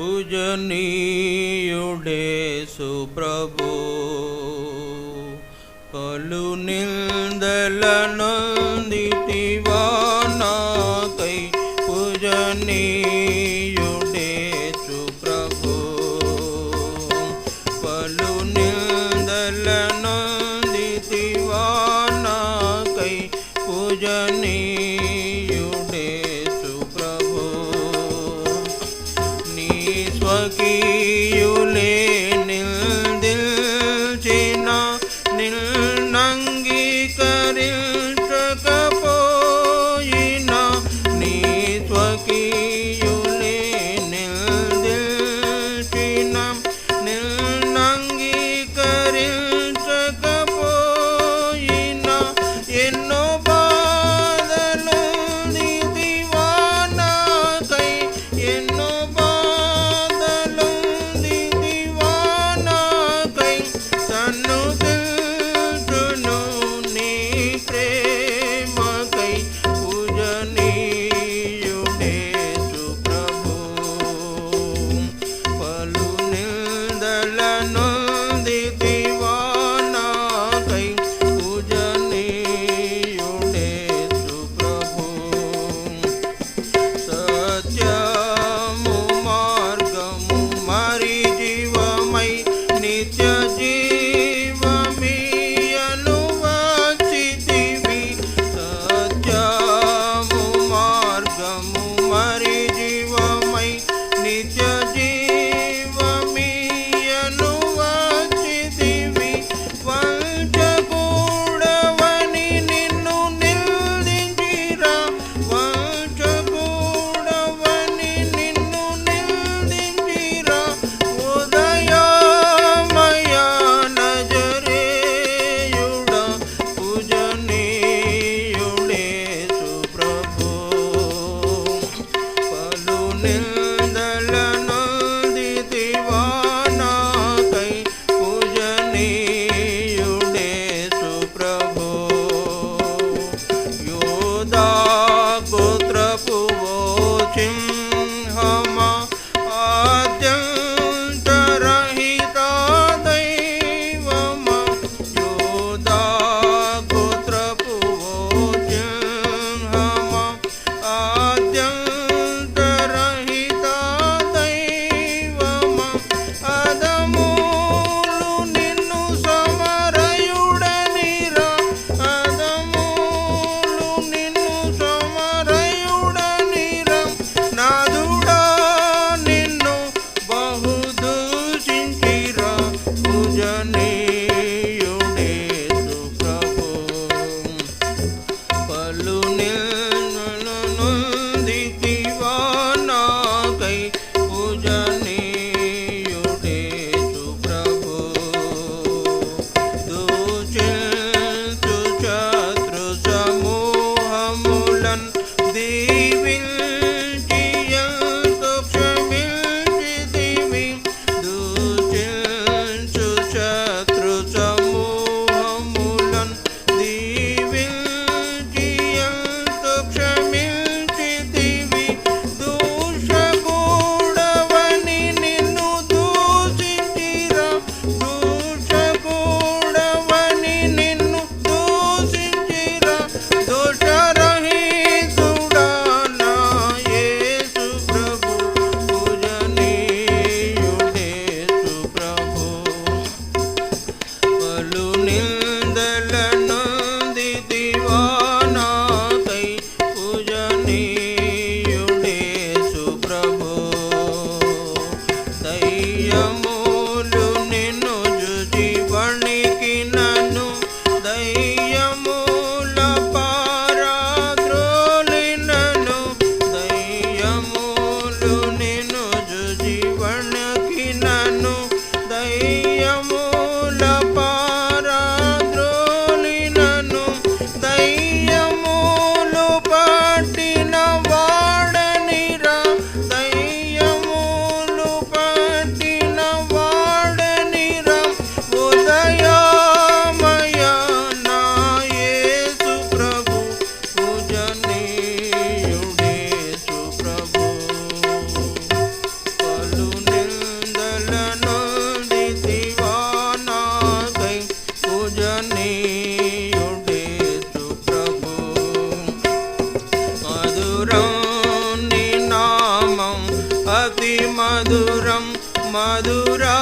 పూజనీయుడే సుప్రభు. పలు నిందలనందివా నాకై పూజనీయుడే సుప్రభు. పలు నిందలనందివా నాకై పూజనీ journey. மதுரம் நிநாமம் அதிமதுரம் மதுரா